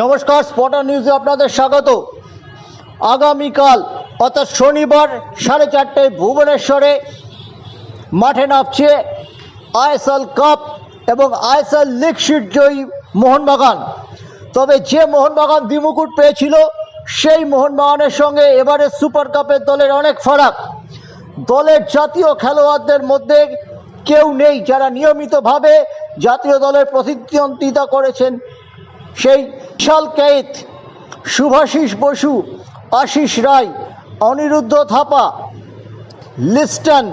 নমস্কার, স্পটার নিউজে আপনাদের স্বাগত। আগামীকাল, অর্থাৎ শনিবার সাড়ে চারটায় ভুবনেশ্বরে মাঠে নামছে আইএসএল কাপ এবং আইএসএল লিগ শিট জয়ী মোহনবাগান। তবে যে মোহনবাগান দ্বিমুকুট পেয়েছিল, সেই মোহনবাগানের সঙ্গে এবারে সুপার কাপের দলের অনেক ফারাক। দলের জাতীয় খেলোয়াড়দের মধ্যে কেউ নেই যারা নিয়মিতভাবে জাতীয় দলের প্রতিদ্বন্দ্বিতা করেছেন। সেই বিশাল কেত শুভাশিস বসু আশিস রায়, অনিরুদ্ধ থাপা, লিস্টন,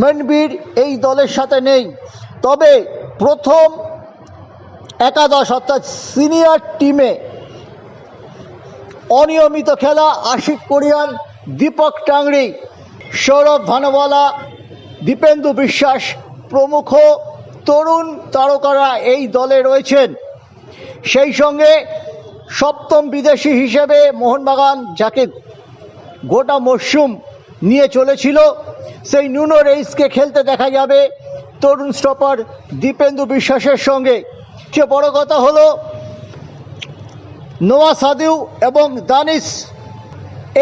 মনবীর এই দলের সাথে নেই। তবে প্রথম একাদশ অর্থাৎ সিনিয়র টিমে অনিয়মিত খেলা আশিক কোরিয়ান দীপক টাংরি, সৌরভ ভানওয়ালা, দীপেন্দু বিশ্বাস প্রমুখ তরুণ তারকারা এই দলে রয়েছেন। সেই সঙ্গে সপ্তম বিদেশি হিসেবে মোহনবাগান যাকে গোটা মরশুম নিয়ে চলেছিল। সেই নুনো রেইসকে খেলতে দেখা যাবে তরুণ স্টপার দীপেন্দু বিশ্বাসের সঙ্গে। সে বড় কথা হলো, নোয়া সাদিউ এবং দানিশ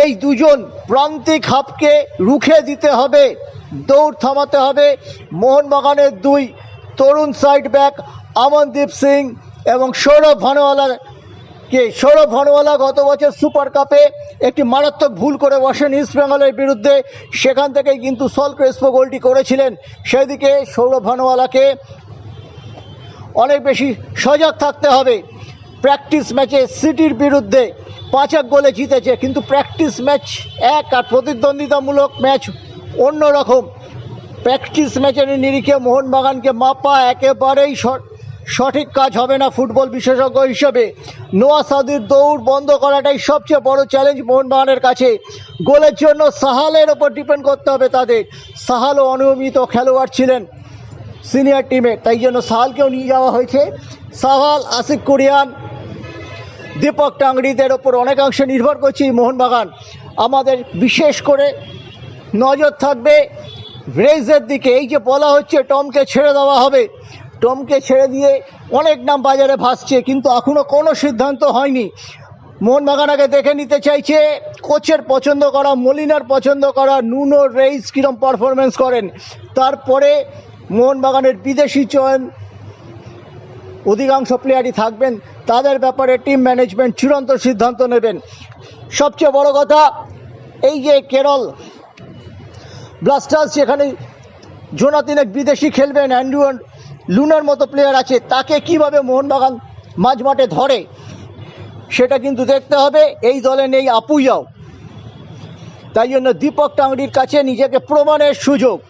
এই দুজন প্রান্তিক হাফকে রুখে দিতে হবে, দৌড় থামাতে হবে। মোহনবাগানের দুই তরুণ সাইড ব্যাক আমনদীপ সিং এবং সৌরভ ভানওয়ালাকে সৌরভ ভানওয়ালা গত বছর সুপার কাপে একটি মারাত্মক ভুল করে বসেন ইস্ট বেঙ্গলের বিরুদ্ধে। সেখান থেকেই কিন্তু সল ক্রেসপো গোলটি করেছিলেন। সেদিকে সৌরভ ভানওয়ালাকে অনেক বেশি সজাগ থাকতে হবে। প্র্যাকটিস ম্যাচে সিটির বিরুদ্ধে পাঁচ এক গোলে জিতেছে, কিন্তু প্র্যাকটিস ম্যাচ এক আর প্রতিদ্বন্দ্বিতামূলক ম্যাচ অন্য রকম প্র্যাকটিস ম্যাচের নিরিখে মোহনবাগানকে মাপা একেবারেই সঠিক কাজ হবে না ফুটবল বিশেষজ্ঞ হিসেবে। নোয়া সাদির দৌড় বন্ধ করাটাই সবচেয়ে বড় চ্যালেঞ্জ মোহনবাগানের কাছে। গোলের জন্য সাহালের ওপর ডিপেন্ড করতে হবে তাদের। সাহালও অনিয়মিত খেলোয়াড় ছিলেন সিনিয়র টিমে তাই জন্য সাহালকেও নিয়ে যাওয়া হয়েছে। সাহাল আসিক কুরিয়ান, দীপক টাংরিদের ওপর অনেকাংশে নির্ভর করছে মোহনবাগান। আমাদের বিশেষ করে নজর থাকবে রেজের দিকে। এই যে বলা হচ্ছে, টমকে ছেড়ে দেওয়া হবে। টমকে ছেড়ে দিয়ে অনেক নাম বাজারে ভাসছে, কিন্তু এখনও কোনো সিদ্ধান্ত হয়নি। মোহনবাগান আগে দেখে নিতে চাইছে, কোচের পছন্দ করা, মলিনার পছন্দ করা নুনো রেইস কীরম পারফরমেন্স করেন। তারপরে মোহনবাগানের বিদেশি চয়ন, অধিকাংশ প্লেয়ারই থাকবেন, তাদের ব্যাপারে টিম ম্যানেজমেন্ট চূড়ান্ত সিদ্ধান্ত নেবেন। সবচেয়ে বড় কথা, এই যে কেরল ব্লাস্টার্স যেখানে জোনা তিনেক বিদেশি খেলবেন, অ্যান্ড্রু লুনার মতো প্লেয়ার আছে, তাকে কীভাবে মোহনবাগান মাঝমাঠে ধরে, সেটা কিন্তু দেখতে হবে। এই দলে নেই আপুইয়াও। তাই জন্য দীপক টাংরির কাছে নিজেকে প্রমাণের সুযোগ।